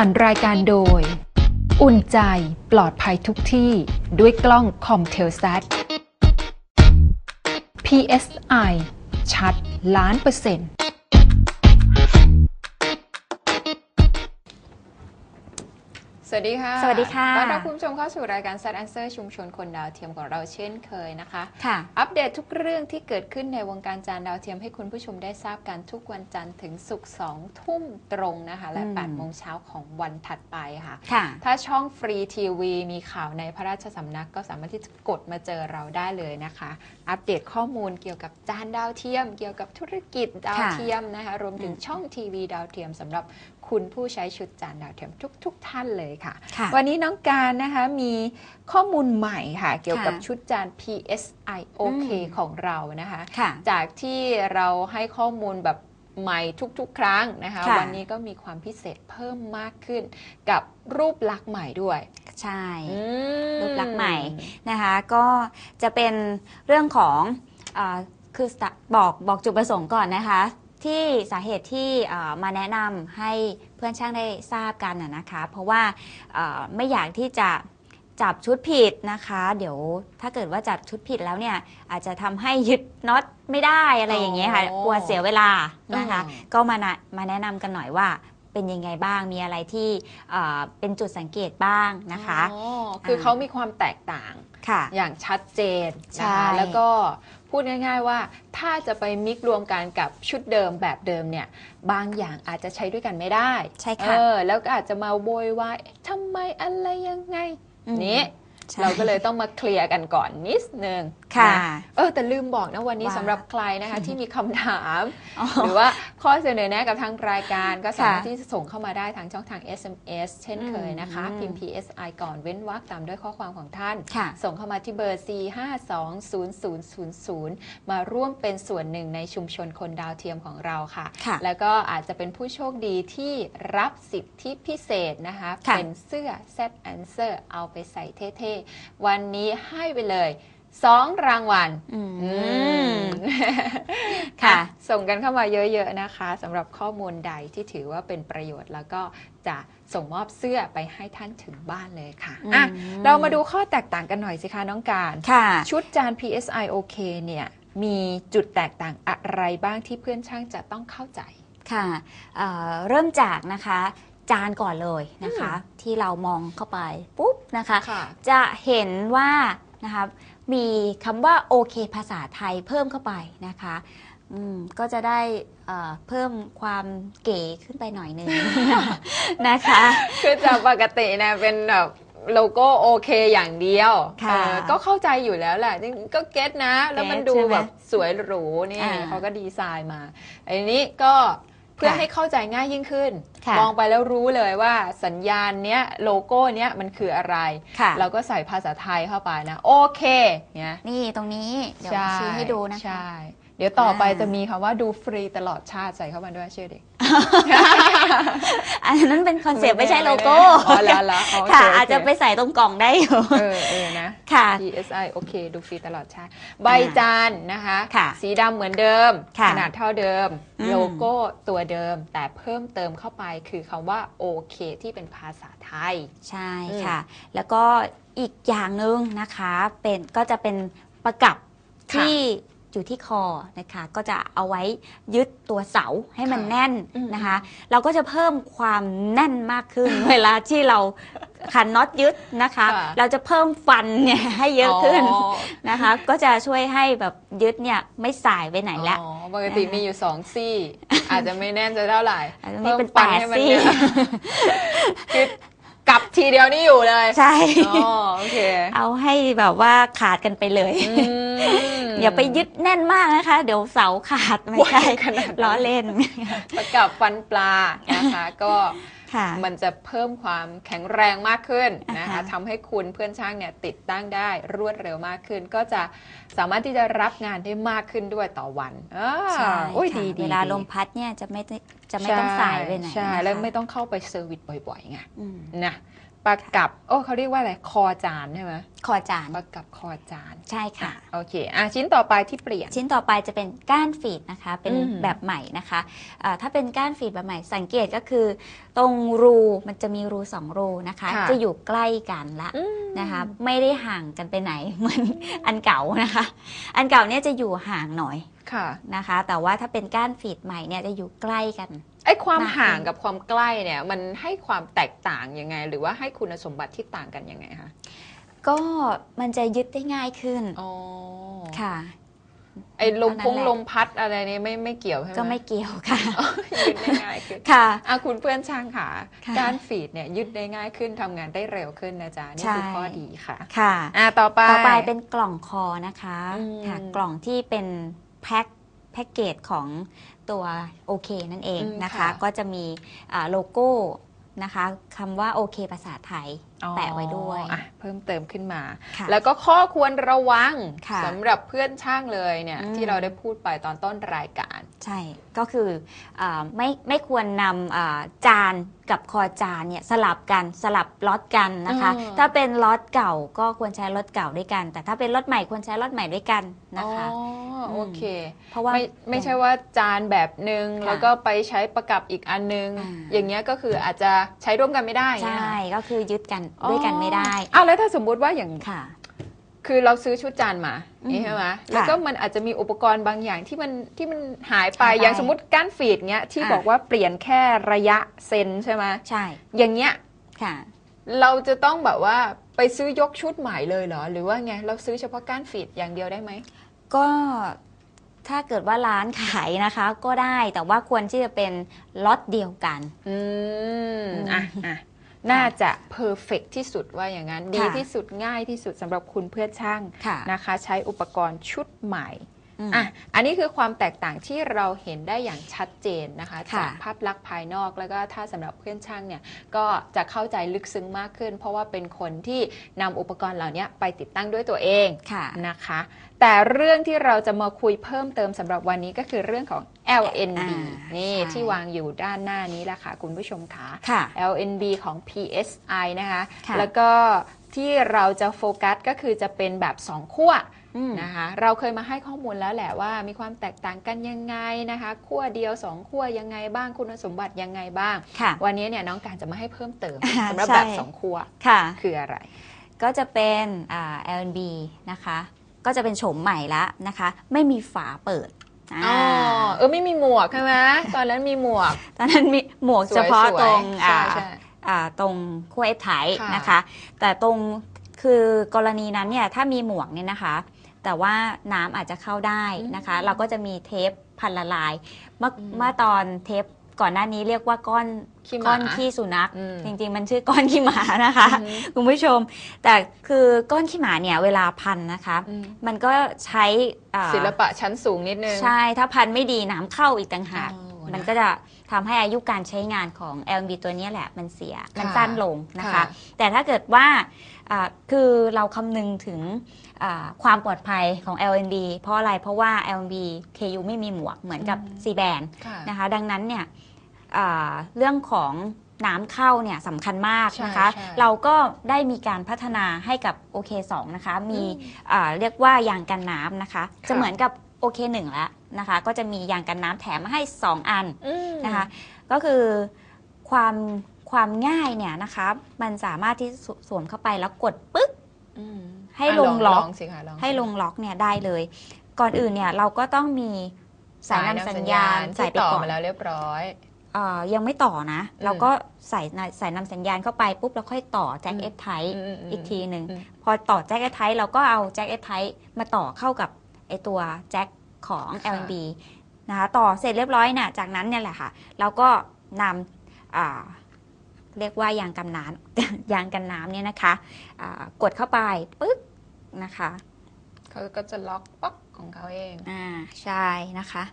รรค์รายการโดย อุ่นใจปลอดภัยทุกที่ด้วยกล้องคอมเทลซัต PSI ชัดล้านเปอร์เซ็นต์ สวัสดีค่ะ สวัสดีค่ะต้อนรับคุณผู้ชมเข้าสู่รายการ Set Answer ชุมชนคนดาวเทียมของเราเช่นเคยนะคะ ค่ะ อัปเดตทุกเรื่องที่เกิดขึ้นในวงการจานดาวเทียมให้คุณผู้ชมได้ทราบกันทุกวันจันทร์ถึงศุกร์สองทุ่มตรงนะคะ และอืม8โมงเช้าของวันถัดไปค่ะ ค่ะ ถ้าช่องฟรีทีวีมีข่าวในพระราชสำนักก็สามารถที่จะกดมาเจอเราได้เลยนะคะ อัปเดตข้อมูลเกี่ยวกับจานดาวเทียม เกี่ยวกับธุรกิจดาวเทียมนะคะ รวมถึงช่องทีวีดาวเทียมสำหรับ คุณผู้ใช้ชุดจานดาวเทียมทุกๆท่านเลยค่ะ ค่ะ วันนี้น้องการนะคะมีข้อมูลใหม่ค่ะ เกี่ยวกับค่ะชุดจาน PSI OK อืม ของเรานะคะ ค่ะ จากที่เราให้ข้อมูลแบบใหม่ทุกๆ ครั้งนะคะ ค่ะ วันนี้ก็มีความพิเศษเพิ่มมากขึ้นกับรูปลักษณ์ใหม่ด้วยใช่ อืม รูปลักษณ์ใหม่ นะคะก็จะเป็นเรื่องของอาคือสตบอกบอกจุดประสงค์ก่อนนะคะ ที่สาเหตุที่อ่ามาแนะนำให้เพื่อนช่างได้ทราบกันนะนะคะ เพราะว่าอ่าไม่อยากที่จะจับชุดผิดนะคะ เดี๋ยวถ้าเกิดว่าจับชุดผิดแล้วเนี่ยอาจจะทำให้ยึดน็อตไม่ได้อะไรอย่างเงี้ยค่ะอ๋อกลัวเสียเวลานะคะ อืม ก็มานะมาแนะนำกันหน่อยว่า เป็นยังไงบ้าง มีอะไรที่อ่าเป็นจุดสังเกตบ้างนะคะ อ๋อคือเขามีความแตกต่าง ค่ะ อย่างชัดเจนใช่ นะคะแล้วก็พูดง่าย ๆว่า ถ้าจะไปมิกรวมกันกับชุดเดิมแบบเดิมเนี่ย บางอย่างอาจจะใช้ด้วยกันไม่ได้ใช่เอค่ะอแล้วก็อาจจะมาโวยวายทำไมอะไรยังไงอืมนี้ใช่ เราก็เลยต้องมาเคลียร์กันก่อนนิดนึง ค่ะนเออแต่ลืมบอกนะวันนี้ว่า สำหรับใครนะคะที่มีคำถาม อ๋อ หรือว่าข้อเสนอแนะกับทางรายการก็สามารถค่ะที่จะส่งเข้ามาได้ทางช่องทาง SMS เช่นเคยนะคะ อืม พิมพ์ PSI ก่อนเว้นวรรคตามด้วยข้อความของท่าน ค่ะ ส่งเข้ามาที่เบอร์ 4520000 มาร่วมเป็นส่วนหนึ่งในชุมชนคนดาวเทียมของเราค่ะ ค่ะแล้วก็อาจจะเป็นผู้โชคดีที่รับสิทธิพิเศษนะคะ ค่ะ เป็นเสื้อ Set Answer เอาไปใส่เท่ ๆ วันนี้ให้ไปเลย 2รางวัลอือืมมค่ะ ส่งกันเข้ามาเยอะๆนะคะสำหรับข้อมูลใดที่ถือว่าเป็นประโยชน์แล้วก็จะส่งมอบเสื้อไปให้ท่านถึงบ้านเลยค่ะอืมอะ เรามาดูข้อแตกต่างกันหน่อยสิคะน้องการค่ะ ชุดจาน PSI OK เนี่ย มีจุดแตกต่างอะไรบ้างที่เพื่อนช่างจะต้องเข้าใจ ค่ะเอ่อเริ่มจากนะคะจานก่อนเลยนะคะ ที่เรามองเข้าไปปุ๊บนะคะค่ะจะเห็นว่านะคะ มีคำว่าโอเคภาษาไทยเพิ่มเข้าไปนะคะอืมก็จะได้เอ่อเพิ่มความเก๋ขึ้นไปหน่อยหนึง นะคะ คือจากปกตินะเป็นแบบโลโก้โอเคอย่างเดียวค่ะเออก็เข้าใจอยู่แล้วแหละจริงๆก็เก็ตนะ แล้วมันเก็ตดูใช่ไหมแบบสวยหรูนี่อ่า เขาก็ดีไซน์มาอันนี้ก็เพื่อค่ะให้เข้าใจง่ายยิ่งขึ้นค่ะมองไปแล้วรู้เลยว่าสัญญาณเนี้ยโลโก้เนี้ยมันคืออะไรค่ะเราก็ใส่ภาษาไทยเข้าไปนะ โอเคเนี่ยนี่ตรงนี้ เดี๋ยวชี้ให้ดูนะคะใช่ เดี๋ยวต่อไปอ่าจะมีคำว่าดูฟรีตลอดชาติใส่เข้ามาด้วยชื่อเด็กอันนั้นเป็นคอนเซปต์ไม่ใช่โลโก้อ๋อแล้วแล้วโอเคค่ะโอเคอาจจะไปใส่ตรงกล่องได้อยู่เออเออนะ ค่ะ PSI โอเค ดูฟรีตลอดชาติ ใบจานนะคะค่ะสีดำเหมือนเดิมค่ะขนาดเท่าเดิมอืมโลโก้ตัวเดิม แต่เพิ่มเติมเข้าไปคือคำว่าโอเค ที่เป็นภาษาไทย ใช่อืมค่ะ แล้วก็อีกอย่างหนึ่งนะคะ เป็นก็จะเป็นประกับค่ะที่ อยู่ที่คอนะคะ ก็จะเอาไว้ยึดตัวเสาให้มันค่ะแน่นอืมนะคะ เราก็จะเพิ่มความแน่นมากขึ้น เวลาที่เราขันน็อตยึดนะคะค่ะเราจะเพิ่มฟันเนี่ยให้เยอะขึ้นอ๋อนะคะ ก็จะช่วยให้แบบยึดเนี่ยไม่สายไปไหนละอ๋อปกติมีอยู่สองซี่ อาจจะไม่แน่นจะเท่าไหร่อาจจะมีเป็นพิ่ฟัแปดให้มัซี่เยอะคือ กลับทีเดียวนี่อยู่เลยใช่อ๋อโอเคเอาให้แบบว่าขาดกันไปเลยอืมอย่าไปยึดแน่นมากนะคะ เดี๋ยวเสาขาดไม่ใช่ขนาดนั้นล้อเล่นประกับฟันปลานะคะก็ค่ะ มันจะเพิ่มความแข็งแรงมากขึ้นนะคะอ่าฮะทำให้คุณเพื่อนช่างเนี่ยติดตั้งได้รวดเร็วมากขึ้น ก็จะสามารถที่จะรับงานได้มากขึ้นด้วยต่อวันอ่าใช่โอ้ยค่ะดีดีเวลาดีลมพัดเนี่ยจะไม่ได้จะไม่ต้องสายไปไหนใช่นะคะแล้วไม่ต้องเข้าไปเซอร์วิสบ่อยๆไงอืมนะ ประกับโอ้เขาเรียกว่าอะไรคอจานใช่ไหมคอจานประกับคอจานใช่ค่ะโอเคอะชิ้นต่อไปที่เปลี่ยน ชิ้นต่อไปจะเป็นก้านฟีดนะคะ เป็นอืมแบบใหม่นะคะเอ่อถ้าเป็นก้านฟีดแบบใหม่ สังเกตก็คือ ตรงรูมันจะมีรูสองรูนะคะค่ะจะอยู่ใกล้กันละอืมนะคะไม่ได้ห่างกันไปไหนเหมือนอันเก่านะคะ อันเก่าเนี่ยจะอยู่ห่างหน่อยค่ะนะคะ แต่ว่าถ้าเป็นก้านฟีดใหม่เนี่ยจะอยู่ใกล้กัน ไอ้ความมากขึ้นห่างกับความใกล้เนี่ย มันให้ความแตกต่างยังไง หรือว่าให้คุณสมบัติที่ต่างกันยังไงคะก็มันจะยึดได้ง่ายขึ้นอ๋อค่ะ ไอ้ลมเท่าพนั้นงแหละลมพัดอะไรนี่ไม่ไม่เกี่ยวใช่ไหมก็ไม่เกี่ยวค่ะยึดได้ง่ายขึ้นค่ะอะคุณเพื่อนช่างค่ะค่ะการฟีดเนี่ยยึดได้ง่ายขึ้นทำงานได้เร็วขึ้นนะจ๊ะนี่คือใช่ข้อดีค่ะ ค่ะอะต่อไปต่อไปเป็นกล่องคอนะคะอืมค่ะกล่องที่เป็นแพ็คแพ็กเกจของตัวโอเคนั่นเองอืมนะคะค่ะก็จะมีอ่าโลโก้นะคะคำว่าโอเคภาษาไทยอ๋อ แปะไว้ด้วยอะเพิ่มเติมขึ้นมาค่ะแล้วก็ข้อควรระวังค่ะสำหรับเพื่อนช่างเลยเนี่ยอืมที่เราได้พูดไปตอนต้นรายการ ใช่ก็คืออาไม่ไม่ควรนำอ่าจานกับคอจานเนี่ยสลับกันสลับล็อตกันนะคะอืมถ้าเป็นล็อตเก่าก็ควรใช้ล็อตเก่าด้วยกัน แต่ถ้าเป็นล็อตใหม่ควรใช้ล็อตใหม่ด้วยกันนะคะอ๋อโอเคเพราะว่าไม่ไม่ใช่ว่าจานแบบหนึ่งค่ะแล้วก็ไปใช้ประกับอีกอันนึงอ่าอย่างเงี้ยก็คืออาจจะใช้ร่วมกันไม่ได้ใช่เงี้ยก็คือยึดกันด้วยกันไม่ได้อ้าวแล้วถ้าสมมุติว่าอย่างค่ะ คือเราซื้อชุดจานมาอืมนี่ใช่ไหมค่ะแล้วก็มันอาจจะมีอุปกรณ์บางอย่างที่มันที่มันหายไปหายไปอย่างสมมติก้านฟีดเงี้ยที่อะบอกว่าเปลี่ยนแค่ระยะเซนใช่ไหมใช่ อย่างเงี้ยค่ะ เราจะต้องแบบว่าไปซื้อยกชุดใหม่เลยเหรอ หรือว่าไงเราซื้อเฉพาะก้านฟีดอย่างเดียวได้ไหมก็ถ้าเกิดว่าร้านขายนะคะก็ได้แต่ว่าควรที่จะเป็นล็อตเดียวกัน อืมอืมอะอะ น่าจะเพอร์เฟกที่สุดว่าอย่างนั้น ดีที่สุดง่ายที่สุดสำหรับคุณเพื่อนช่างะนะคะ ใช้อุปกรณ์ชุดใหม่ อืมอะอันนี้คือความแตกต่างที่เราเห็นได้อย่างชัดเจนนะคะค่ะจากภาพลักษณ์ภายนอกแล้วก็ถ้าสำหรับเพื่อนช่างเนี่ยก็จะเข้าใจลึกซึ้งมากขึ้น เพราะว่าเป็นคนที่นำอุปกรณ์เหล่านี้ไปติดตั้งด้วยตัวเองค่ะนะคะ แต่เรื่องที่เราจะมาคุยเพิ่มเติมสำหรับวันนี้ก็คือเรื่องของ LNB อ่านี่ใช่ที่วางอยู่ด้านหน้านี้แหละค่ะคุณผู้ชมคะค่ะ LNB ของ PSI นะคะค่ะแล้วก็ที่เราจะโฟกัสก็คือจะเป็นแบบ 2 ขั้วอืม นะคะเราเคยมาให้ข้อมูลแล้วแหละว่า มีความแตกต่างกันยังไงนะคะขั้วเดียว2ขั้วยังไงบ้างคุณสมบัติยังไงบ้างค่ะวันนี้เนี่ยน้องการจะมาให้เพิ่มเติมอ่าสำหรับใช่แบบ2ขั้วค่ะคืออะไร ก็จะเป็นอ่า L&B นะคะ ก็จะเป็นโฉมใหม่ละนะคะ ไม่มีฝาเปิดอ๋อ่าอเออไม่มีหมวกใช่ไหมตอนนั้นมีหมวก ตอนนั้นมีหมวกสวยๆเฉพาะตรงใช่อ่าใช่อ่าตรงขั้วเอฟไทค่ะนะคะ แต่ตรงคือกรณีนั้นเนี่ยถ้ามีหมวกเนี่ยนะคะ แต่ว่าน้ำอาจจะเข้าได้นะคะ เราก็จะมีเทปพันละลาย เมื่อเมื่อตอนเทปก่อนหน้านี้เรียกว่าก้อนขี้หมาก้อนขี้สุนัขอืมจริง ๆ มันชื่อก้อนขี้หมานะคะอือฮึคุณผู้ชม แต่คือก้อนขี้หมาเนี่ยเวลาพันนะคะอืมมันก็ใช้อ่าศิลปะชั้นสูงนิดนึง ใช่ถ้าพันไม่ดีน้ำเข้าอีกต่างหากอ๋อมันก็จะทำให้อายุการใช้งานของ LMB ตัวเนี้ยแหละมันเสียมันค่ะสั้นลงนะคะค่ะแต่ถ้าเกิดว่าอ่า คือเราคำนึงถึงอ่าความปลอดภัยของ LNB เพราะอะไรเพราะว่า LNB KU ไม่มีหมวกเหมือนกับอืม C band ค่ะนะคะดังนั้นเนี่ยอ่าเรื่องของน้ำเข้าเนี่ยสำคัญมากนะคะใช่ใช่เราก็ได้มีการพัฒนาให้กับ OK2 นะคะ มีอืมอ่าเรียกว่ายางกันน้ำนะคะค่ะจะเหมือนกับ OK1 แล้วนะคะ ก็จะมียางกันน้ำแถมมาให้ 2 อันอืมนะคะ ก็คือความ ความง่ายเนี่ยนะคะมันสามารถที่สสวมเข้าไปแล้วกดปึ๊กอืมให้ะลงล็อกสิคะลองให้ลงล็อกเนี่ยได้เลย ก่อนอื่นเนี่ยเราก็ต้องมีสายนำสัญญาณใส่ที่ไปต่อก่อนมาแล้วเรียบร้อยเอ่อยังไม่ต่อนะอืมเราก็ใส่ในสายนำสัญญาณเข้าไปปุ๊บแล้วค่อยต่อแจ็คอืมเอฟไทอืมอืมอีกทีหนึ่งอืมพอต่อแจ็คเอฟไทเราก็เอาแจ็คเอฟไทมาต่อเข้ากับไอตัวแจ็คของค่ะ LNB นะคะต่อเสร็จเรียบร้อยเนี่ยจากนั้นเนี่ยแหละค่ะ เราก็นำอ่า เรียกว่ายางกันน้ำยางกันน้ำเนี่ยนะคะอ่ากดเข้าไปปึ๊บนะคะเขาก็จะล็อกป๊อกของเขาเองอ่าใช่นะคะ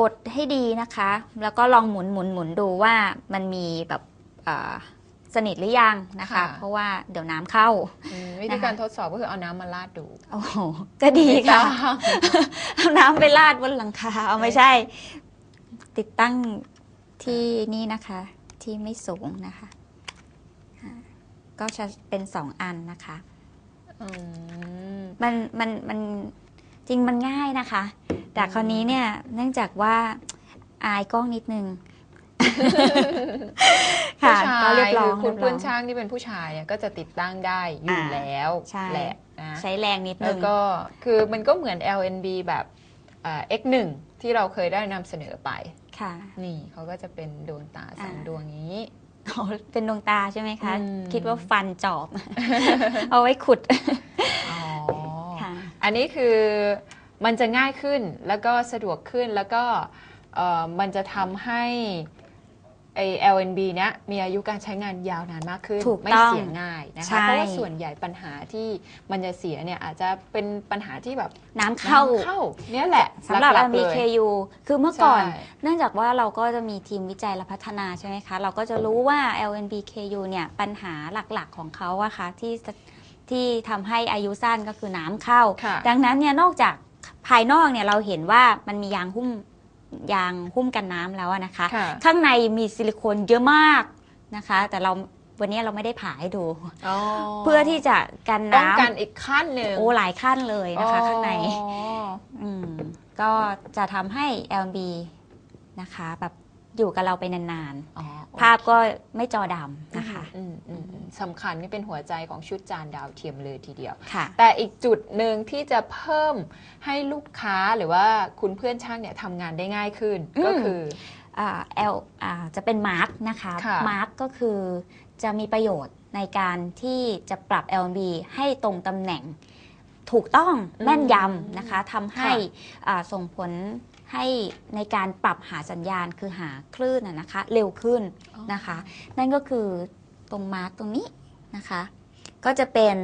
กดให้ดีนะคะ แล้วก็ลองหมุนหมุนหมุนดูว่ามันมีแบบอ่าสนิทหรือยังนะคะค่ะเพราะว่าเดี๋ยวน้ำเข้าอืมวิธีการทดสอบก็คือเอาน้ำมาลาดดู โอ้โห ก็ดีค่ะเอาน้ำไปราดบนหลังคา เอาไม่ใช่ ติดตั้งที่นี่นะคะ ที่ไม่สูงนะคะอ่ก็จะเป็นสองอันนะคะอืมมันมันมันจริงมันง่ายนะคะ แต่คราวนี้เนี่ยเนื่องจากว่าอายกล้องนิดนึงผู้ค่ะชาก็ยเรียบร้อคืยอคุณเรียบร้เพื่ออนยช่างที่เป็นผู้ชายเนี่ยก็จะติดตั้งได้อยู่อ่าแล้วใช่แหละนะใช้แรงนิดแล้นึวงก็คือมันก็เหมือน LNB แบบเอ่อ X1 ที่เราเคยได้นำเสนอไป ค่ะ นี่เขาก็จะเป็นดวงตาสองอ่าดวงนี้อ๋อเป็นดวงตาใช่ไหมคะ อืม คิดว่าฟันจอบ เอาไว้ขุด อ๋อค่ะ อันนี้คือมันจะง่ายขึ้นแล้วก็สะดวกขึ้นแล้วก็เอ่อมันจะทำให้ ไอ LNB เนี้ยมีอายุการใช้งานยาวนานมากขึ้น ถูกไม่ต้องเสียง่ายนะใช่ คะเพราะว่าส่วนใหญ่ปัญหาที่มันจะเสียเนี่ยอาจจะเป็นปัญหาที่แบบน้ำเข้า น้ำเข้าเนี่ยแหละสำหรับ ลักๆเลย MBKU คือเมื่อก่อน ใช่ เนื่องจากว่าเราก็จะมีทีมวิจัยและพัฒนาใช่ไหมคะ เราก็จะรู้ว่า LNBKU เนี่ยปัญหาหลักๆของเขาอะคะที่ที่ทำให้อายุสั้นก็คือน้ำเข้า ค่ะ ดังนั้นเนี่ยนอกจากภายนอกเนี่ยเราเห็นว่ามันมียางหุ้ม ยางหุ้มกันน้ำแล้วอะนะคะ ค่ะข้างในมีซิลิโคนเยอะมากนะคะ แต่เราวันนี้เราไม่ได้ผ่าให้ดูอ๋อเพื่อที่จะกันป้องน้ำกันอีกขั้นหนึ่งโอ้หลายขั้นเลยนะคะ ข้างในอ๋ออืมก็จะทำให้ LB นะคะแบบ อยู่กับเราไปนานอ๋อๆภาพก็ไม่จอดำนะคะอืมอืมอืมสำคัญนี่เป็นหัวใจของชุดจานดาวเทียมเลยทีเดียวค่ะแต่อีกจุดหนึ่งที่จะเพิ่มให้ลูกค้าหรือว่าคุณเพื่อนช่างเนี่ยทำงานได้ง่ายขึ้นอืมก็คืออ่า L อ่าจะเป็นมาร์กนะคะค่ะมาร์กก็คือจะมีประโยชน์ในการที่จะปรับ LB ให้ตรงตำแหน่งถูกต้องแม่นยำนะคะทำให้อ่าส่งผล ให้ในการปรับหาสัญญาณคือหาคลื่นนะนะคะ เร็วขึ้นนะคะ นั่นก็คือตรงมาร์กตรงนี้นะคะ ก็จะเป็น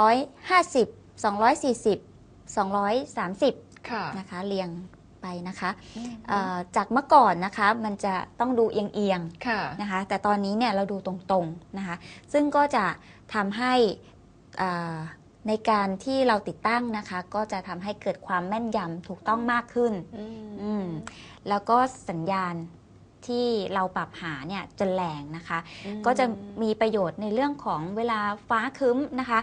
250 240 230ค่ะนะคะเรียงไปนะคะอืมเอ่อจากเมื่อก่อนนะคะมันจะต้องดูเอียงค่ะๆนะคะ แต่ตอนนี้เนี่ยเราดูตรงๆนะคะ ซึ่งก็จะทำให้อ่า ในการที่เราติดตั้งนะคะ ก็จะทำให้เกิดความแม่นยำถูกต้องมากขึ้นอืมอืมแล้วก็สัญญาณที่เราปรับหาเนี่ยจะแรงนะคะอืมก็จะมีประโยชน์ในเรื่องของเวลาฟ้าครึ้มนะคะ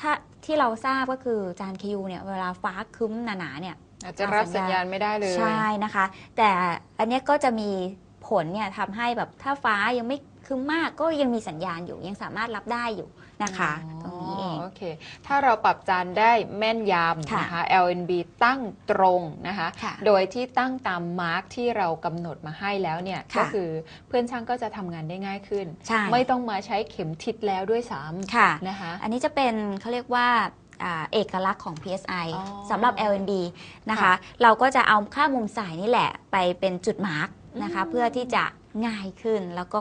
ถ้าที่เราทราบก็คือจานคิวเนี่ยเวลาฟ้าครึ้มหนาๆเนี่ยอาจจะรับสัญญาณไม่ได้เลยใช่นะคะ แต่อันเนี้ยก็จะมีผลเนี่ยทำให้แบบถ้าฟ้ายังไม่ ครึ้มมากก็ยังมีสัญญาณอยู่ยังสามารถรับได้อยู่นะคะตรงนี้เองโอเค ถ้าเราปรับจานได้แม่นยำค่ะนะคะ LNB ตั้งตรงนะคะค่ะโดยที่ตั้งตามมาร์กที่เรากำหนดมาให้แล้วเนี่ยค่ะก็คือเพื่อนช่างก็จะทำงานได้ง่ายขึ้นใช่ไม่ต้องมาใช้เข็มทิศแล้วด้วยซ้ค่ะำนะคะ อันนี้จะเป็นเขาเรียกว่าอ่าเอกลักษณ์ของ PSI อ๋อสำหรับ LNB นะคะค่ะเราก็จะเอาค่ามุมสายนี่แหละ ไปเป็นจุดมาร์กนะคะอืมเพื่อที่จะง่ายขึ้นแล้วก็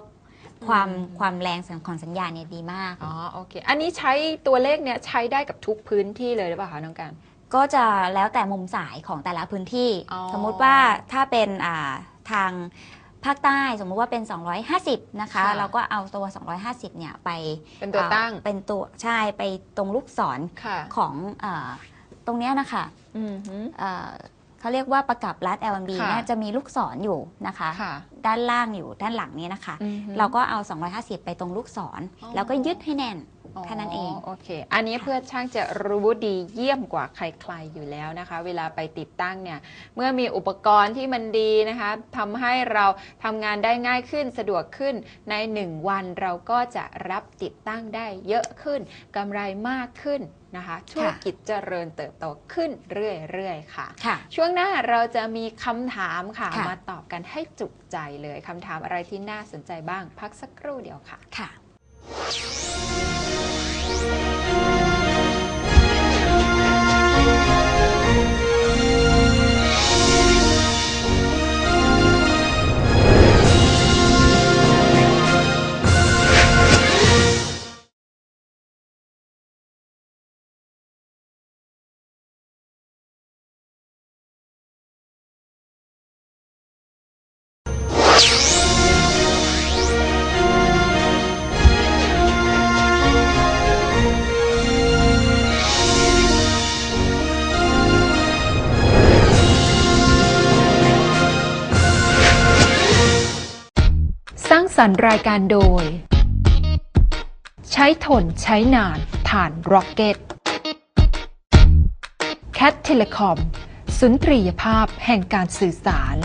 ความอืมความแรงของสัญญาณเนี่ยดีมาก อ๋อโอเค อันนี้ใช้ตัวเลขเนี่ยใช้ได้กับทุกพื้นที่เลยหรือเปล่าคะน้องการ ก็จะแล้วแต่มุมสายของแต่ละพื้นที่อ๋อสมมุติว่าถ้าเป็นอ่าทางภาคใต้สมมุติว่าเป็น 250 นะคะค่ะเราก็เอาตัว 250 เนี่ยไปเป็นตัวตั้งอ่าเป็นตัวใช่ไปตรงลูกศรค่ะของอาตรงเนี้ยนะคะอืมฮึอ่า เขาเรียกว่าประกับรัด LNB ค่ะเนี่ยจะมีลูกศรอยู่นะคะ ค่ะด้านล่างอยู่ด้านหลังนี้นะคะ อืมฮึเราก็เอา 250 ไปตรงลูกศร อ๋อ แล้วก็ยึดให้แน่น แค่นั้นเอง โอเค อันนี้เพื่อนช่างจะรู้ดีเยี่ยมกว่าใครๆอยู่แล้วนะคะ เวลาไปติดตั้งเนี่ย เมื่อมีอุปกรณ์ที่มันดีนะคะทำให้เราทำงานได้ง่ายขึ้นสะดวกขึ้นใน 1 วันเราก็จะรับติดตั้งได้เยอะขึ้นกำไรมากขึ้น นะคะธุรกิจเจริญเติบโตขึ้นเรื่อยๆค่ะ ค่ะ ช่วงหน้าเราจะมีคำถามค่ะค่ะ มาตอบกันให้จุใจเลยคำถามอะไรที่น่าสนใจบ้าง พักสักครู่เดียวค่ะ ค่ะ สรรรายการโดย ใช้ทนใช้นานฐานร็อกเก็ตแคทเทเลคอมสุนทรียภาพแห่งการสื่อสาร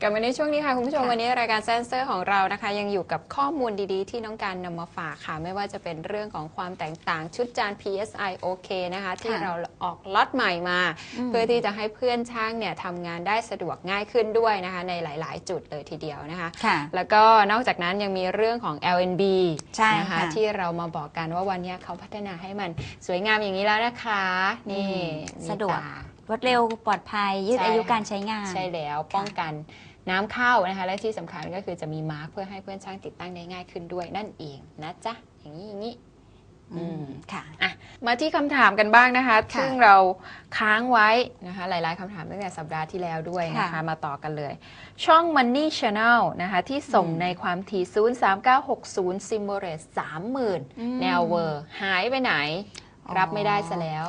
กลับมาในช่วงนี้ค่ะ คุณผู้ชมค่ะวันนี้รายการเซนเซอร์ของเรานะคะ ยังอยู่กับข้อมูลดีๆ ที่น้องการนำมาฝากค่ะ ไม่ว่าจะเป็นเรื่องของความแตกต่างชุดจาน PSI OK นะคะ ที่เราออกล็อตใหม่มา เพื่อที่จะให้เพื่อนช่างเนี่ยทำงานได้สะดวกง่ายขึ้นด้วยนะคะ ในหลาย ๆ จุดเลยทีเดียวนะคะค่ะแล้วก็นอกจากนั้นยังมีเรื่องของ LNB ใช่นะคะค่ะที่เรามาบอกกันว่าวันนี้เขาพัฒนาให้มันสวยงามอย่างนี้แล้วนะคะนี่อืมมีสะดวกตารวดเร็วปลอดภัยยืดใช่อายุค่ะการใช้งานใช่แล้วป้องกัน น้ำเข้านะคะ และที่สำคัญก็คือจะมีมาร์กเพื่อให้เพื่อนช่างติดตั้งได้ง่ายขึ้นด้วยนั่นเองนะจ๊ะอย่างนี้อย่างนี้อืมค่ะอะ มาที่คำถามกันบ้างนะคะค่ะซึ่งเราค้างไว้นะคะ หลาย ๆคำถามตั้งแต่สัปดาห์ที่แล้วด้วยนะคะค่ะมาต่อกันเลย ช่อง Money Channel นะคะ ที่ส่งอืมในความถี่ 03960ซิมโบเรสอืม30,000 แนวเวอร์ หายไปไหนอ๋อรับไม่ได้ซะแล้ว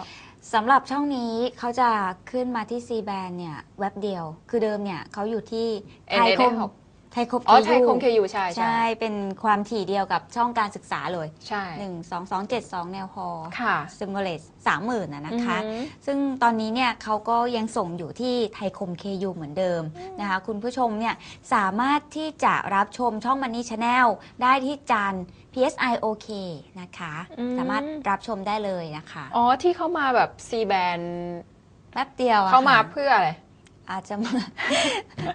สำหรับช่องนี้เขาจะขึ้นมาที่ C band เนี่ยแว็บเดียว คือเดิมเนี่ยเขาอยู่ที่ไทยคม NNS ไทยคมอ๋อไทย KU คมเคยูใช่ ใช่ เป็นความถี่เดียวกับช่องการศึกษาเลย ใช่ 1 2 2 7 2 แนวฮอค่ะ ซิมโบเลสสามหมื่นนะนะคะ อือหือ ซึ่งตอนนี้เนี่ยเขาก็ยังส่งอยู่ที่ไทยคม KU เหมือนเดิมนะคะ คุณผู้ชมเนี่ยสามารถที่จะรับชมช่อง Money Channel ได้ที่จาน PSI OK นะคะ อืม สามารถรับชมได้เลยนะคะ อ๋อที่เข้ามาแบบ C band แป๊บเดียวอะเข้ามาค่ะ เพื่ออะไร อาจจะมา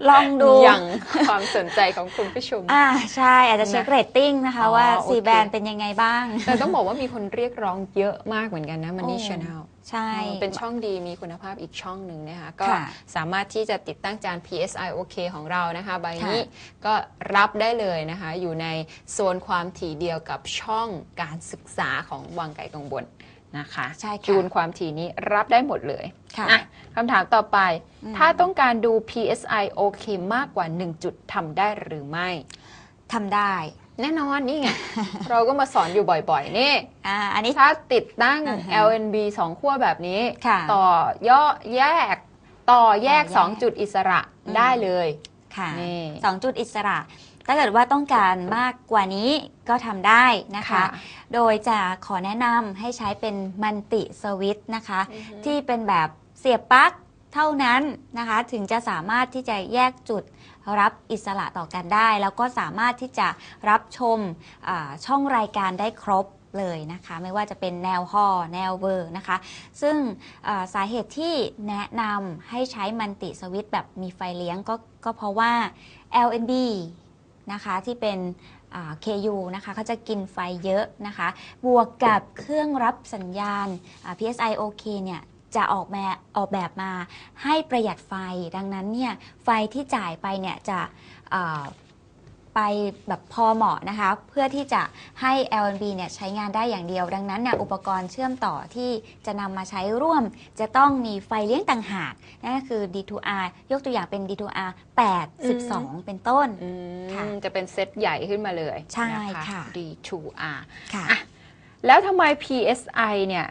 ลองดูอย่างความสนใจของคุณผู้ชม อ่าใช่ อาจจะเช็คนะเรตติ้งนะคะอ๋อว่าโอเค C band เป็นยังไงบ้าง แต่ต้องบอกว่ามีคนเรียกร้องเยอะมากเหมือนกันนะ Money โอ้ Channel ใช่ เป็นช่องดีมีคุณภาพอีกช่องหนึ่งนะคะ ก็ค่ะสามารถที่จะติดตั้งจาน PSI OK ของเรานะคะใบค่ะนี้ก็รับได้เลยนะคะ อยู่ในโซนความถี่เดียวกับช่องการศึกษาของวังไก่กังบน นะคะใช่ค่ะจูนความถี่นี้รับได้หมดเลยค่ะอะคำถามต่อไป อืม ถ้าต้องการดู PSI OK มากกว่า 1 จุดทำได้หรือไม่ ทำได้แน่นอนนี่ไง เราก็มาสอนอยู่บ่อยๆ นี่ อ่าอันนี้ ถ้าติดตั้ง อ่าฮะ LNB 2ขั้วแบบนี้ ค่ะต่อย่อแยก ต่อแยก ต่อแยก 2 จุดอิสระอืมได้เลย ค่ะนี่ สองจุดอิสระ ถ้าเกิดว่าต้องการมากกว่านี้ก็ทำได้นะคะ ค่ะ โดยจะขอแนะนำให้ใช้เป็นมันติสวิตช์นะคะอือฮึที่เป็นแบบเสียบปลั๊กเท่านั้นนะคะ ถึงจะสามารถที่จะแยกจุดรับอิสระต่อกันได้ แล้วก็สามารถที่จะรับชมอ่าช่องรายการได้ครบเลยนะคะ ไม่ว่าจะเป็นแนวฮอแนวเวอร์นะคะ ซึ่งอ่าสาเหตุที่แนะนำให้ใช้มันติสวิตช์แบบมีไฟเลี้ยงก็ก็เพราะว่า LNB นะคะที่เป็นเคยูนะคะเขาจะกินไฟเยอะนะคะ บวกกับเครื่องรับสัญญาณ PSI OK เนี่ยจะออกแบบออกแบบมาให้ประหยัดไฟ ดังนั้นเนี่ยไฟที่จ่ายไปเนี่ยจะ ไปแบบพอเหมาะนะคะ เพื่อที่จะให้ LNB เนี่ยใช้งานได้อย่างเดียว ดังนั้นเนี่ยอุปกรณ์เชื่อมต่อที่จะนำมาใช้ร่วม จะต้องมีไฟเลี้ยงต่างหากนั่นก็คือ D2R ยกตัวอย่างเป็น D2R 8 12 เป็นต้นอืมค่ะจะเป็นเซตใหญ่ขึ้นมาเลยใช่นค่ะ D2R ค่ะอะแล้วทำไม PSI เนี่ย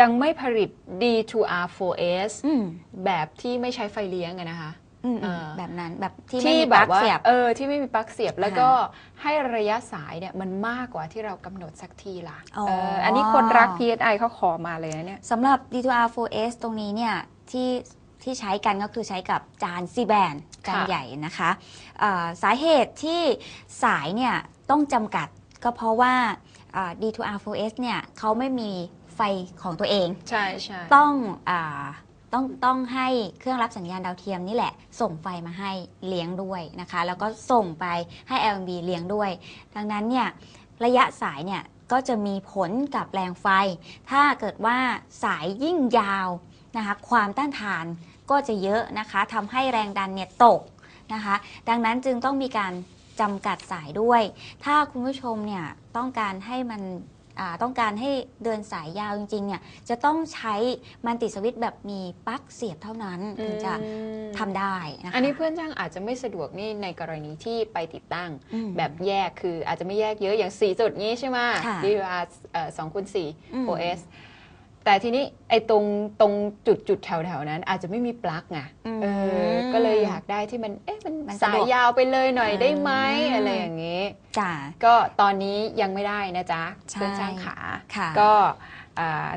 ยังไม่ผลิต D2R4S อืมแบบที่ไม่ใช้ไฟเลี้ยงอะนะคะ อืมอืมเออแบบนั้นแบบที่ไม่ที่มีแบปลั๊บกว่าเสียบ เออที่ไม่มีปลั๊กเสียบแล้วก็ให้ระยะสายเนี่ยมันมากกว่าที่เรากำหนดสักทีล่ะอ๋อ เอออันนี้คนรัก PSI เขาขอมาเลยนะเนี่ย สำหรับ D2R4S ตรงนี้เนี่ยที่ที่ใช้กันก็คือใช้กับจาน C band จานค่ะ ใหญ่นะคะเอ่อสาเหตุที่สายเนี่ยต้องจำกัดก็เพราะว่าเอ่อ D2R4S เนี่ยเขาไม่มีไฟของตัวเอง ใช่ใช่ ต้องอา ต้องต้องให้เครื่องรับสัญญาณดาวเทียมนี่แหละ ส่งไฟมาให้เลี้ยงด้วยนะคะ แล้วก็ส่งไปให้ LMB เลี้ยงด้วย ดังนั้นเนี่ยระยะสายเนี่ยก็จะมีผลกับแรงไฟ ถ้าเกิดว่าสายยิ่งยาวนะคะความต้านทานก็จะเยอะนะคะทำให้แรงดันเนี่ยตกนะคะ ดังนั้นจึงต้องมีการจำกัดสายด้วย ถ้าคุณผู้ชมเนี่ยต้องการให้มัน ต้องการให้เดินสายยาวจริงๆเนี่ยจะต้องใช้มันติดสวิตช์แบบมีปลั๊กเสียบเท่านั้นถึงจะอืมทำได้นะคะ อันนี้เพื่อนจ้างอาจจะไม่สะดวกนี่ในกรณีที่ไปติดตั้ง อืมแบบแยกคืออาจจะไม่แยกเยอะอย่าง 4 จุดนี้ใช่ไหม ค่ะ DVR สองคูณสี่อืม4 OS แต่ทีนี้ไอ้ตรงตรงจุดจุดแถวแถวๆนั้น อาจจะไม่มีปลั๊กไงอืมเออ ก็เลยอยากได้ที่มันเอ๊ะมันมันสะสาดยวกยาวไปเลยหน่อยได้ไหมอืมอะไรอย่างนี้จ้ะก็ตอนนี้ยังไม่ได้นะจ๊ะใช่เพื่อนช่างขาค่ะก็อ่า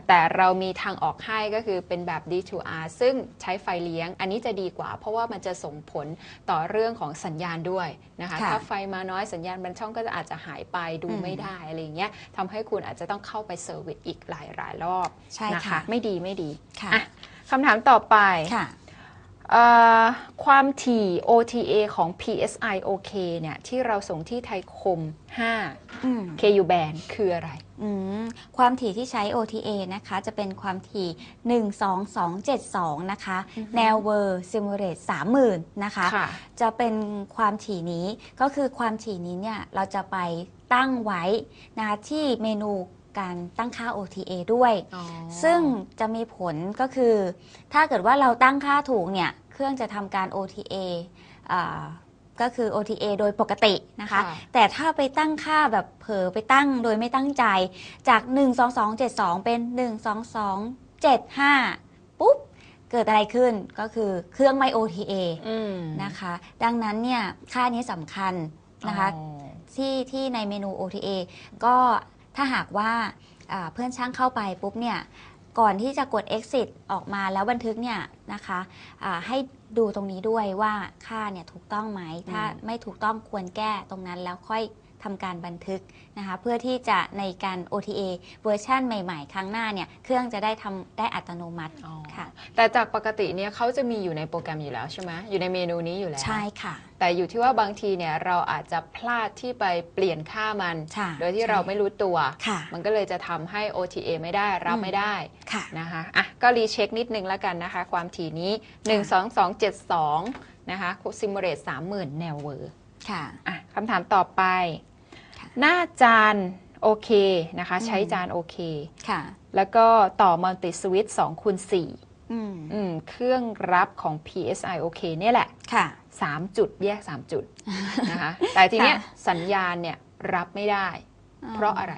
แต่เรามีทางออกให้ก็คือเป็นแบบ D2R ซึ่งใช้ไฟเลี้ยง อันนี้จะดีกว่า เพราะว่ามันจะส่งผลต่อเรื่องของสัญญาณด้วยนะคะค่ะถ้าไฟมาน้อยสัญญาณบางช่องก็จะอาจจะหายไปดูอืมไม่ได้อะไรอย่างเงี้ยทำให้คุณอาจจะต้องเข้าไปเซอร์วิสอีกหลายหลายๆรอบใช่นะค่ะคะไม่ดีไม่ดีค่ะอะคำถามต่อไปค่ะเอ่อความถี่ OTA ของ PSI OK เนี่ยที่เราส่งที่ไทยคม5อืม KU band คืออะไร อืมความถี่ที่ใช้ OTA นะคะจะเป็นความถี่ 12272 นะคะอือฮึแนวเวอร์ซิมูเลต30,000 นะคะ ค่ะ จะเป็นความถี่นี้ก็คือความถี่นี้เนี่ยเราจะไปตั้งไว้นะคะที่เมนูการตั้งค่า OTA ด้วยซึ่งจะมีผลก็คือ ถ้าเกิดว่าเราตั้งค่าถูกเนี่ย เครื่องจะทำการ OTA อ่า ก็คือ OTA โดยปกตินะคะ ค่ะ แต่ถ้าไปตั้งค่าแบบเผลอไปตั้งโดยไม่ตั้งใจจาก 12272 เป็น 12275 ปุ๊บ เกิดอะไรขึ้นก็คือเครื่องไม่ OTA อืมนะคะ ดังนั้นเนี่ยค่านี้สำคัญนะคะ อ๋อ ที่ที่ในเมนู OTA ก็ถ้าหากว่าอ่าเพื่อนช่างเข้าไปปุ๊บเนี่ย ก่อนที่จะกด exit ออกมาแล้วบันทึกเนี่ยนะคะอ่าให้ดูตรงนี้ด้วยว่าค่าเนี่ยถูกต้องไหม ถ้าไม่ถูกต้องควรแก้ตรงนั้นแล้วค่อยทำการบันทึก นะคะเพื่อที่จะในการ OTA เวอร์ชันใหม่ๆ ครั้งหน้าเนี่ยเครื่องจะได้ทำได้อัตโนมัติอ๋อค่ะ แต่จากปกติเนี่ยเขาจะมีอยู่ในโปรแกรมอยู่แล้วใช่ไหมอยู่ในเมนูนี้อยู่แล้ว ใช่ค่ะ แต่อยู่ที่ว่าบางทีเนี่ยเราอาจจะพลาดที่ไปเปลี่ยนค่ามันค่ะโดยที่เราไม่รู้ตัวค่ะมันก็เลยจะทำให้ OTA ไม่ได้รับอืมไม่ได้ค่ะนะคะอะก็รีเช็คนิดนึงแล้วกันนะคะ ความถี่นี้ 12272 นะคะซิมูเลต30,000 แนวเวอร์ค่ะอะคำถามต่อไปค่ะ หน้าจานโอเคนะคะอืมใช้จานโอเคค่ะ แล้วก็ต่อมัลติสวิต2คูณ4อืมอืมเครื่องรับของ PSI โอเคเนี่ยแหละค่ะ3จุดแยก3จุดนะคะ แต่ทีเนี้ยค่ะสัญญาณเนี่ยรับไม่ได้ เพราะอะไร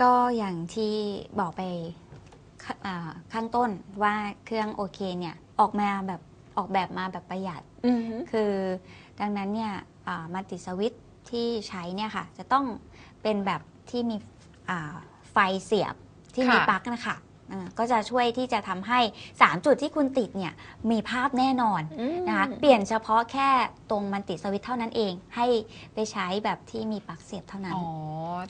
ก็อย่างที่บอกไปขอ่าข้างต้นว่าเครื่องโอเคเนี่ยออกมาแบบออกแบบมาแบบประหยัดอือฮึคือดังนั้นเนี่ยมัลติสวิต ที่ใช้เนี่ยค่ะ จะต้องเป็นแบบที่มีอ่าไฟเสียบที่มีปลั๊กนะคะอ่าก็จะช่วยที่จะทำให้ 3 จุดที่คุณติดเนี่ยมีภาพแน่นอนอืมนะคะเปลี่ยนเฉพาะแค่ตรงมันติสวิตช์เท่านั้นเอง ให้ไปใช้แบบที่มีปลั๊กเสียบเท่านั้น อ๋อ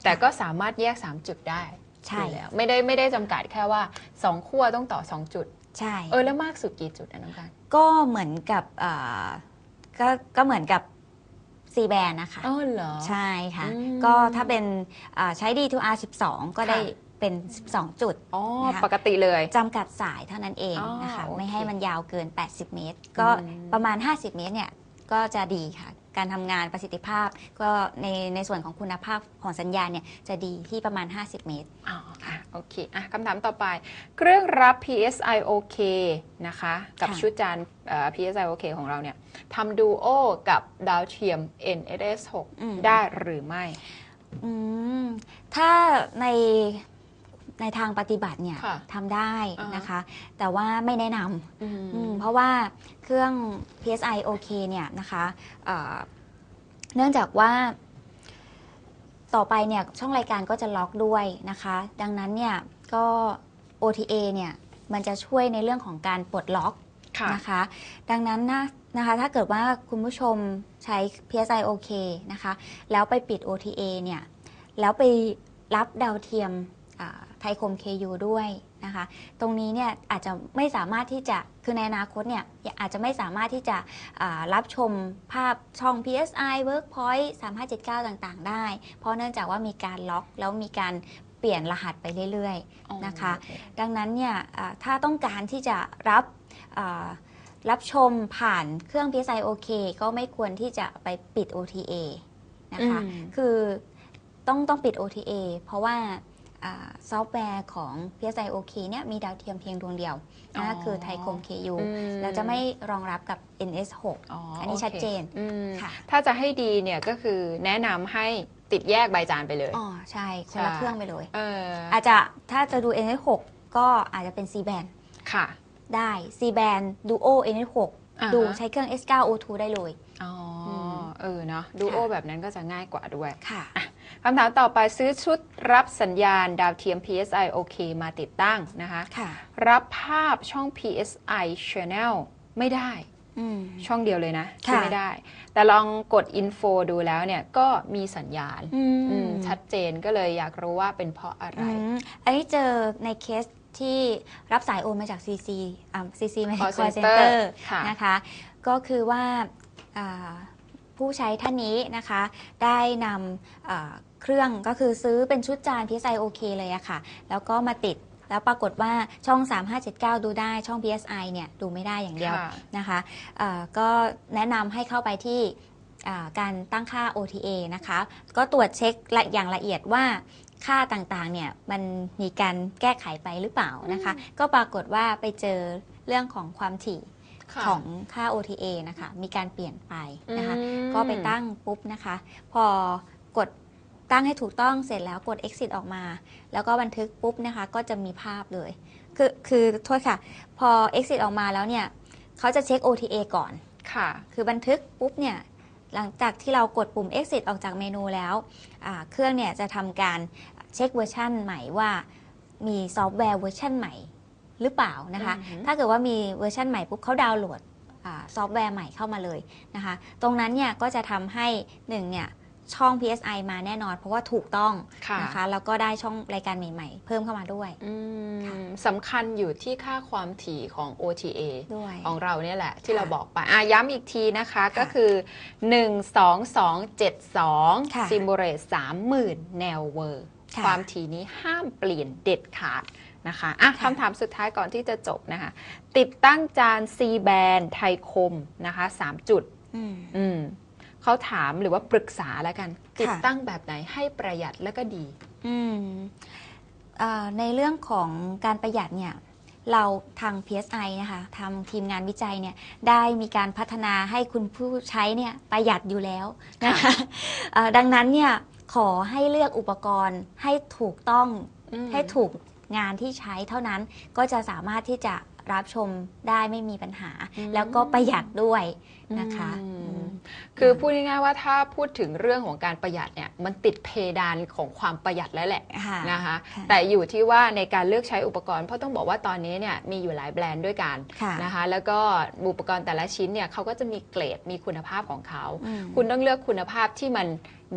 แต่ก็สามารถแยก 3 จุดได้ใช่อยู่แล้วไม่ได้ไม่ได้จำกัดแค่ว่า 2 ขั้วต้องต่อ 2 จุด ใช่ เออ แล้วมากสุดกี่จุดนะน้องการ ก็เหมือนกับอ่าก็ก็เหมือนกับ C band นะคะอ๋อเหรอ ใช่ค่ะ อืมก็ถ้าเป็นอ่าใช้ D2R 12 ก็ได้ค่ะเป็น 12 จุด อ๋อนะคะ ปกติเลย จำกัดสายเท่านั้นเองอ๋อนะคะ โอเคไม่ให้มันยาวเกิน 80 เมตร ก็อืม ประมาณ 50 เมตรเนี่ย ก็จะดีค่ะ การทำงานประสิทธิภาพ ก็ในในส่วนของคุณภาพของสัญญาณเนี่ยจะดีที่ประมาณ 50 เมตร อ๋ออะโอเคอะคำถามต่อไป เครื่องรับ PSI OK นะคะ กับค่ะ ชุดจานเอ่อ PSI OK ของเราเนี่ยทำดูโอกับดาวเทียม NSS อืม 6ได้หรือไม่ อืมถ้าใน ในทางปฏิบัติเนี่ยค่ะทำได้อ่าฮะนะคะ แต่ว่าไม่แนะนำอืมอืมเพราะว่าเครื่อง PSI OK เนี่ยนะคะเอ่อเนื่องจากว่าต่อไปเนี่ยช่องรายการก็จะล็อกด้วยนะคะ ดังนั้นเนี่ยก็ OTA เนี่ยมันจะช่วยในเรื่องของการปลดล็อก ค่ะ นะคะดังนั้นนะนะคะถ้าเกิดว่าคุณผู้ชมใช้ PSI OK นะคะแล้วไปปิด OTA เนี่ยแล้วไปรับดาวเทียมอ่า ไทยคม KU ด้วยนะคะ ตรงนี้เนี่ยอาจจะไม่สามารถที่จะคือในอนาคตเนี่ยอาจจะไม่สามารถที่จะอ่ารับชมภาพช่อง PSI Workpoint 3579 ต่างๆ ได้ เพราะเนื่องจากว่ามีการล็อกแล้วมีการเปลี่ยนรหัสไปเรื่อยๆอ๋อนะคะโอเคดังนั้นเนี่ยอ่าถ้าต้องการที่จะรับอ่ารับชมผ่านเครื่อง PSI OK ก็ไม่ควรที่จะไปปิด OTA นะคะอืมคือต้องต้องปิด OTA เพราะว่าอ่า ซอฟต์แวร์ของ PSI OK เนี่ยมีดาวเทียมเพียงดวงเดียวอ๋อนะคือไทยคม KU อืมเราจะไม่รองรับกับ NS6 อ๋ออันนี้โคชัดเจนอืมค่ะถ้าจะให้ดีเนี่ยก็คือแนะนำให้ติดแยกใบจานไปเลย อ๋อ ใช่คนละใช่เครื่องไปเลยเอออาจจะถ้าจะดู NS6 ก็อาจจะเป็น C band ค่ะ ได้ C band Duo N6 อ่าฮะดูใช้เครื่อง S9 O2 ได้เลย อ๋ออมเออเนาะดูโอค่ะแบบนั้นก็จะง่ายกว่าด้วย ค่ะ คำถามต่อไปซื้อชุดรับสัญญาณดาวเทียม PSI OK มาติดตั้งนะคะค่ะรับภาพช่อง PSI Channel ไม่ได้อืมช่องเดียวเลยนะที่ค่ะไม่ได้ แต่ลองกด Info ดูแล้วเนี่ยก็มีสัญญาณอืมอืมชัดเจนก็เลยอยากรู้ว่าเป็นเพราะอะไรอืมอันนี้เจอในเคสที่รับสายโอนมาจาก CC อ่า CC ไม่ใช่ Call call center center ค่ะนะคะ ก็คือว่าอ่า ผู้ใช้ท่านนี้นะคะ ได้นำอ่าเครื่องก็คือซื้อเป็นชุดจาน PSI OK เลยอะค่ะ แล้วก็มาติดแล้วปรากฏว่าช่อง 3579 ดูได้ช่อง PSI เนี่ยดูไม่ได้อย่างเดียวค่ะนะคะเอ่อก็แนะนำให้เข้าไปที่อ่าการตั้งค่า OTA นะคะ ก็ตรวจเช็คละอย่างละเอียดว่าค่าต่างๆเนี่ยมันมีการแก้ไขไปหรือเปล่านะคะ ก็ปรากฏว่าไปเจอเรื่องของความถี่ค่ะ ของค่า OTA นะคะ มีการเปลี่ยนไปนะคะอืมก็ไปตั้งปุ๊บนะคะ พอกดตั้งให้ถูกต้องเสร็จแล้วกด exit ออกมา แล้วก็บันทึกปุ๊บนะคะ ก็จะมีภาพเลย คือคือโทษค่ะ พอ exit ออกมาแล้วเนี่ยเขาจะเช็ค OTA ก่อนค่ะ คือบันทึกปุ๊บเนี่ยหลังจากที่เรากดปุ่ม exit ออกจากเมนูแล้วอ่าเครื่องเนี่ยจะทำการเช็คเวอร์ชันใหม่ว่ามีซอฟต์แวร์เวอร์ชันใหม่ หรือเปล่านะคะอือหือถ้าเกิดว่ามีเวอร์ชันใหม่ปุ๊บเขาดาวน์โหลดอาซอฟต์แวร์ใหม่เข้ามาเลยนะคะ ตรงนั้นเนี่ยก็จะทำให้หนึ่งเนี่ยช่อง PSI มาแน่นอน เพราะว่าถูกต้องค่ะนะคะแล้วก็ได้ช่องรายการใหม่ ๆ เพิ่มเข้ามาด้วยอืมค่ะสำคัญอยู่ที่ค่าความถี่ของ OTA ด้วยของเราเนี่ยแหละ ที่ค่ะเราบอกไปอะย้ำอีกทีนะคะค่ะก็คือ 12272ค่ะซิมโบเรต30,000 แนวเวอร์ค่ะความถี่นี้ห้ามเปลี่ยนเด็ดขาด นะคะอะค่ะคำถามสุดท้ายก่อนที่จะจบนะคะ ติดตั้งจาน C band ไทยคมนะคะ3จุดอืมอืมเขาถามหรือว่าปรึกษาแล้วกัน ติดค่ะตั้งแบบไหนให้ประหยัดและก็ดีอืมอ่าในเรื่องของการประหยัดเนี่ยเราทาง PSI นะคะทำทีมงานวิจัยเนี่ยได้มีการพัฒนาให้คุณผู้ใช้เนี่ยประหยัดอยู่แล้วนะคะอ่าดังนั้นเนี่ยขอให้เลือกอุปกรณ์ให้ถูกต้องอืมให้ถูก งานที่ใช้เท่านั้นก็จะสามารถที่จะรับชมได้ไม่มีปัญหาอืมแล้วก็ประหยัดด้วยนะคะอืมอืมคือพูดง่ายๆว่าถ้าพูดถึงเรื่องของการประหยัดเนี่ยมันติดเพดานของความประหยัดแล้วแหละค่ะนะคะค่ะแต่อยู่ที่ว่าในการเลือกใช้อุปกรณ์เพราะต้องบอกว่าตอนนี้เนี่ยมีอยู่หลายแบรนด์ด้วยกันค่ะนะคะแล้วก็อุปกรณ์แต่ละชิ้นเนี่ยเขาก็จะมีเกรดมีคุณภาพของเขาอืมคุณต้องเลือกคุณภาพที่มัน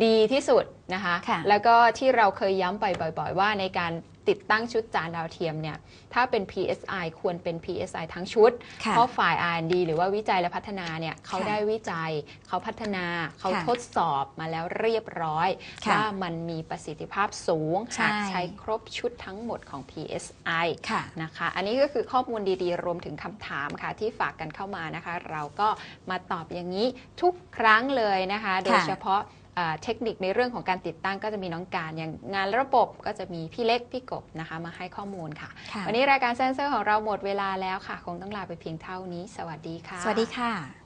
ดีที่สุดนะคะค่ะแล้วก็ที่เราเคยย้ำไปบ่อย ๆ ว่าในการ ติดตั้งชุดจานดาวเทียมเนี่ยถ้าเป็น PSI ควรเป็น PSI ทั้งชุดค่ะเพราะฝ่าย R&D หรือว่าวิจัยและพัฒนาเนี่ยเขาค่ะได้วิจัย เขาพัฒนาเขาค่ะทดสอบมาแล้วเรียบร้อยค่ะว่ามันมีประสิทธิภาพสูงใช่หากใช้ครบชุดทั้งหมดของ PSI ค่ะนะคะอันนี้ก็คือข้อมูลดีๆ รวมถึงคำถามค่ะที่ฝากกันเข้ามานะคะ เราก็มาตอบอย่างนี้ทุกครั้งเลยนะคะ โดยเฉพาะ เอ่อเทคนิคในเรื่องของการติดตั้งก็จะมีน้องการอย่างงานระบบก็จะมีพี่เล็กพี่กบนะคะมาให้ข้อมูลค่ะค่ะวันนี้รายการเซนเซอร์ของเราหมดเวลาแล้วค่ะ คงต้องลาไปเพียงเท่านี้ สวัสดีค่ะ สวัสดีค่ะ